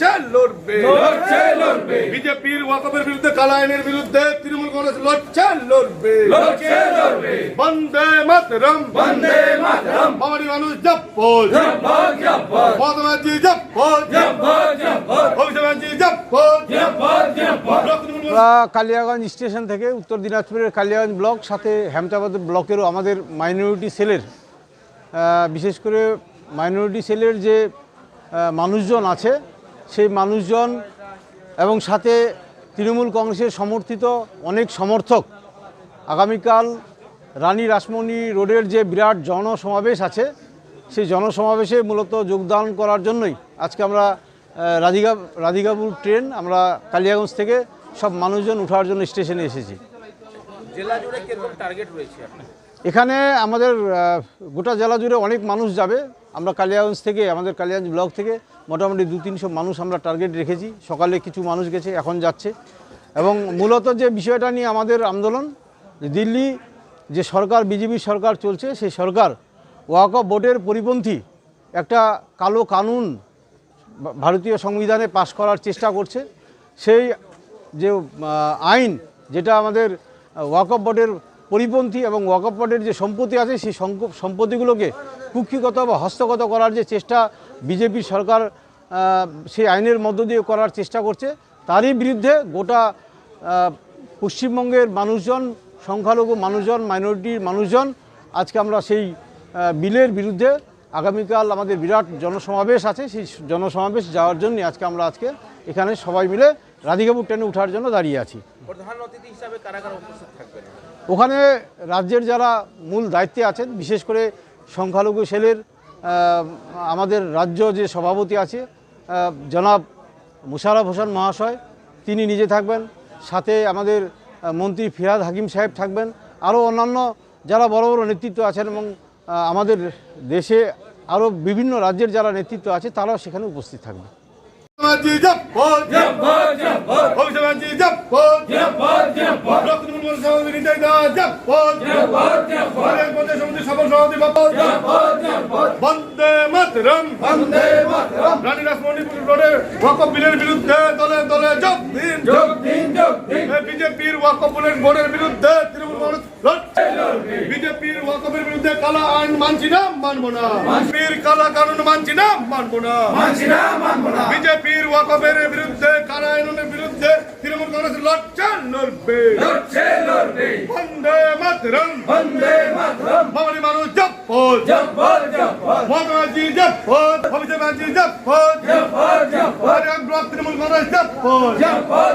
লড়ছে লড়বে। লড়ছে লড়বে। বিজেপির ওয়াকফের বিরুদ্ধে কালা আইনের বিরুদ্ধে তৃণমূল কংগ্রেস লড়ছে লড়বে। লড়ছে লড়বে। বন্দে মাতরম। বন্দে মাতরম। বাঙালি মানুষ কালিয়াগঞ্জ স্টেশন থেকে উত্তর দিনাজপুরের কালিয়াগঞ্জ ব্লক সাথে হেমতাবাদ ব্লকেরও আমাদের মাইনরিটি সেলের বিশেষ করে মাইনরিটি সেলের যে মানুষজন আছে সেই মানুষজন এবং সাথে তৃণমূল কংগ্রেসের সমর্থিত অনেক সমর্থক। আগামীকাল রানী রাসমণি রোডের যে বিরাট জনসমাবেশ আছে সেই জনসমাবেশে মূলত যোগদান করার জন্যই আজকে আমরা রাধিকা রাধিকাপুর ট্রেন আমরা কালিয়াগঞ্জ থেকে সব মানুষজন ওঠার জন্য স্টেশনে এসেছি। এখানে আমাদের গোটা জেলা জুড়ে অনেক মানুষ যাবে। আমরা কালিয়াগঞ্জ থেকে, আমাদের কালিয়াগঞ্জ ব্লক থেকে মোটামুটি দু, তিনশো মানুষ আমরা টার্গেট রেখেছি। সকালে কিছু মানুষ গেছে, এখন যাচ্ছে। এবং মূলত যে বিষয়টা নিয়ে আমাদের আন্দোলন, দিল্লি যে সরকার, বিজেপি সরকার চলছে, সেই সরকার ওয়াকফ বোর্ডের পরিপন্থী একটা কালো কানুন ভারতীয় সংবিধানে পাশ করার চেষ্টা করছে। সেই যে আইন যেটা আমাদের ওয়াকফ বোর্ডের পরিপন্থী এবং ওয়াকফ বোর্ডের যে সম্পত্তি আছে, সেই সম্পত্তিগুলোকে কুক্ষিগত বা হস্তগত করার যে চেষ্টা বিজেপি সরকার সেই আইনের মধ্য দিয়ে করার চেষ্টা করছে তারই বিরুদ্ধে গোটা পশ্চিমবঙ্গের মানুষজন সংখ্যালঘু মানুষজন মাইনরিটির মানুষজন আজকে আমরা সেই বিলের বিরুদ্ধে আগামীকাল আমাদের বিরাট জনসমাবেশ আছে সেই জনসমাবেশ যাওয়ার জন্য আজকে আমরা আজকে এখানে সবাই মিলে রাধিকাপুর ট্রেনে ওঠার জন্য দাঁড়িয়ে আছি। ওখানে রাজ্যের যারা মূল দায়িত্বে আছেন বিশেষ করে সংখ্যালঘু সেলের আমাদের রাজ্য যে সভাপতি আছে জনাব মুশারফ হোসেন মহাশয় তিনি নিজে থাকবেন। সাথে আমাদের মন্ত্রী ফিরাদ হাকিম সাহেব থাকবেন। আরও অন্যান্য যারা বড় বড় নেতৃত্ব আছেন এবং আমাদের দেশে আরও বিভিন্ন রাজ্যের যারা নেতৃত্ব আছে তারাও সেখানে উপস্থিত থাকবে। তৃণমূল সভাপতি নিতাই দাস প্রদেশ সমিতির সফল সভাপতি বাপজ জব্বর জব্বর বন্দে মাতরম। বন্দে মাতরম। রানী রাসমণি রোডে ওয়াকফ বিলের বিরুদ্ধে দলে দলে যোগ দিন। যোগ দিন যোগ দিন। বিজেপির ওয়াকফ বোর্ডের বোর্ডের বিরুদ্ধে তৃণমূল কংগ্রেস লড়ছে। বিজেপির ওয়াকফের বিরুদ্ধে কালা আইন মানছি না মানবো না। বিজেপির কালা কানুন মানছি না মানবো না। মানছি না মানবো না। বিজেপির ওয়াকফের বিরুদ্ধে কালা আইনের বিরুদ্ধে তৃণমূল কংগ্রেস লড়ছে লড়বে। লড়ছে। বন্দে মাতরম। বন্দে মাতরম। বাঙালি মানুষ জপ্পজ জব্বর জব্বর মহাত্মাজি জপ্পজ অভিষেক ব্যানার্জি জপ্পজ জব্বর জব্বর ব্লক তৃণমূল কংগ্রেস জপ্পজ জব্বর জব্বর